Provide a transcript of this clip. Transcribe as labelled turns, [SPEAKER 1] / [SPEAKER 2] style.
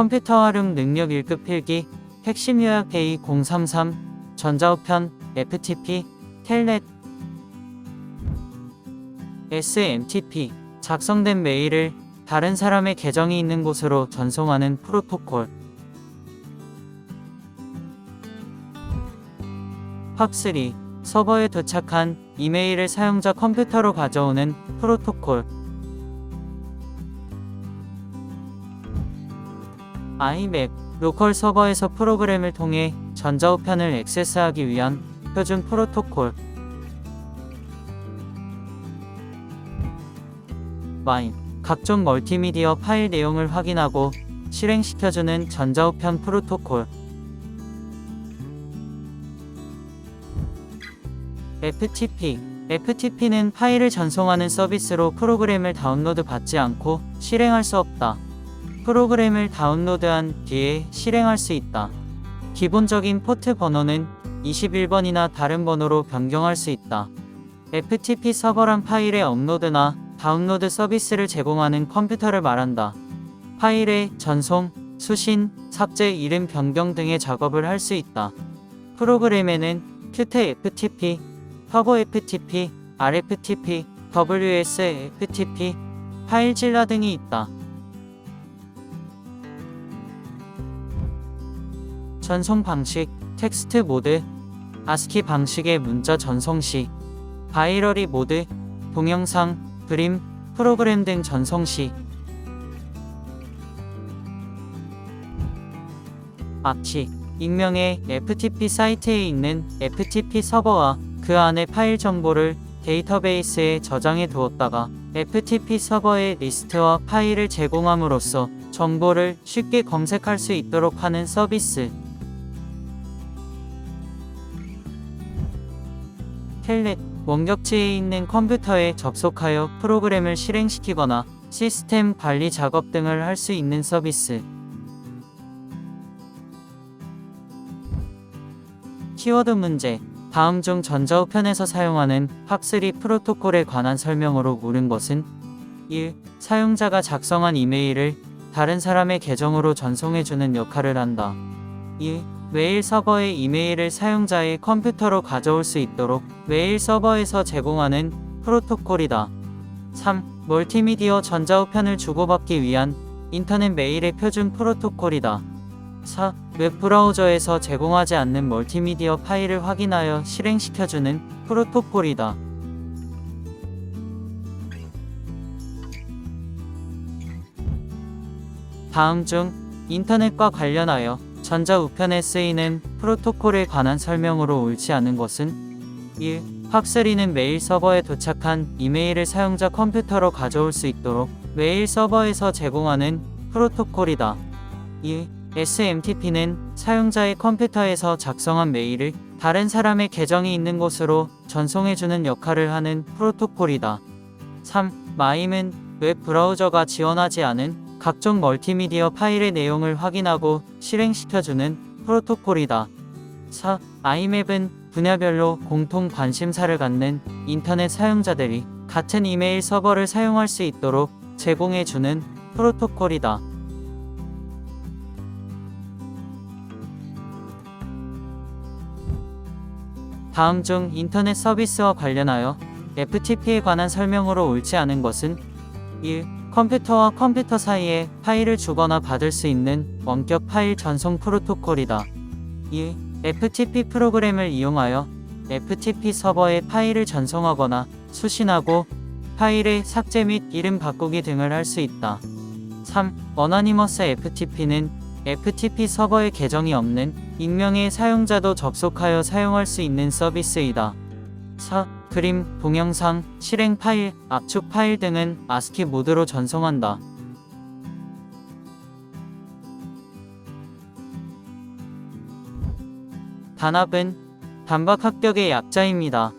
[SPEAKER 1] 컴퓨터 활용 능력 1급 필기, 핵심 요약 A033, 전자우편, FTP, 텔넷, SMTP, 작성된 메일을 다른 사람의 계정이 있는 곳으로 전송하는 프로토콜. 팝3 서버에 도착한 이메일을 사용자 컴퓨터로 가져오는 프로토콜. iMac 로컬 서버에서 프로그램을 통해 전자우편을 액세스하기 위한 표준 프로토콜. 마인 각종 멀티미디어 파일 내용을 확인하고 실행시켜주는 전자우편 프로토콜. FTP FTP는 파일을 전송하는 서비스로 프로그램을 다운로드 받지 않고 실행할 수 없다. 프로그램을 다운로드한 뒤에 실행할 수 있다. 기본적인 포트 번호는 21번이나 다른 번호로 변경할 수 있다. FTP 서버란 파일의 업로드나 다운로드 서비스를 제공하는 컴퓨터를 말한다. 파일의 전송, 수신, 삭제, 이름 변경 등의 작업을 할 수 있다. 프로그램에는 Qt FTP, 터보 FTP, RFTP, WSFTP, 파일질러 등이 있다. 전송 방식, 텍스트 모드, 아스키 방식의 문자 전송 시, 바이러리 모드, 동영상, 그림, 프로그램 등 전송 시, 마치 익명의 FTP 사이트에 있는 FTP 서버와 그 안에 파일 정보를 데이터베이스에 저장해 두었다가 FTP 서버의 리스트와 파일을 제공함으로써 정보를 쉽게 검색할 수 있도록 하는 서비스. 텔넷 원격지에 있는 컴퓨터에 접속하여 프로그램을 실행시키거나 시스템 관리 작업 등을 할 수 있는 서비스. 키워드 문제 다음 중 전자우편에서 사용하는 팝3 프로토콜에 관한 설명으로 물은 것은 1. 사용자가 작성한 이메일을 다른 사람의 계정으로 전송해주는 역할을 한다. 2. 메일 서버의 이메일을 사용자의 컴퓨터로 가져올 수 있도록 메일 서버에서 제공하는 프로토콜이다. 3. 멀티미디어 전자우편을 주고받기 위한 인터넷 메일의 표준 프로토콜이다. 4. 웹브라우저에서 제공하지 않는 멀티미디어 파일을 확인하여 실행시켜주는 프로토콜이다. 다음 중 인터넷과 관련하여 전자 우편에 쓰이는 프로토콜에 관한 설명으로 옳지 않은 것은 1. 팝3는 메일 서버에 도착한 이메일을 사용자 컴퓨터로 가져올 수 있도록 메일 서버에서 제공하는 프로토콜이다. 2. SMTP는 사용자의 컴퓨터에서 작성한 메일을 다른 사람의 계정이 있는 곳으로 전송해주는 역할을 하는 프로토콜이다. 3. 마임은 웹 브라우저가 지원하지 않은 각종 멀티미디어 파일의 내용을 확인하고 실행시켜주는 프로토콜이다. 4. 아이맵은 분야별로 공통 관심사를 갖는 인터넷 사용자들이 같은 이메일 서버를 사용할 수 있도록 제공해주는 프로토콜이다. 다음 중 인터넷 서비스와 관련하여 FTP에 관한 설명으로 옳지 않은 것은 1. 컴퓨터와 컴퓨터 사이에 파일을 주거나 받을 수 있는 원격 파일 전송 프로토콜이다. 2. FTP 프로그램을 이용하여 FTP 서버에 파일을 전송하거나 수신하고 파일의 삭제 및 이름 바꾸기 등을 할 수 있다. 3. 어나니머스 FTP는 FTP 서버에 계정이 없는 익명의 사용자도 접속하여 사용할 수 있는 서비스이다. 4. 그림, 동영상, 실행 파일, 압축 파일 등은 아스키 모드로 전송한다. 단합은 단박 합격의 약자입니다.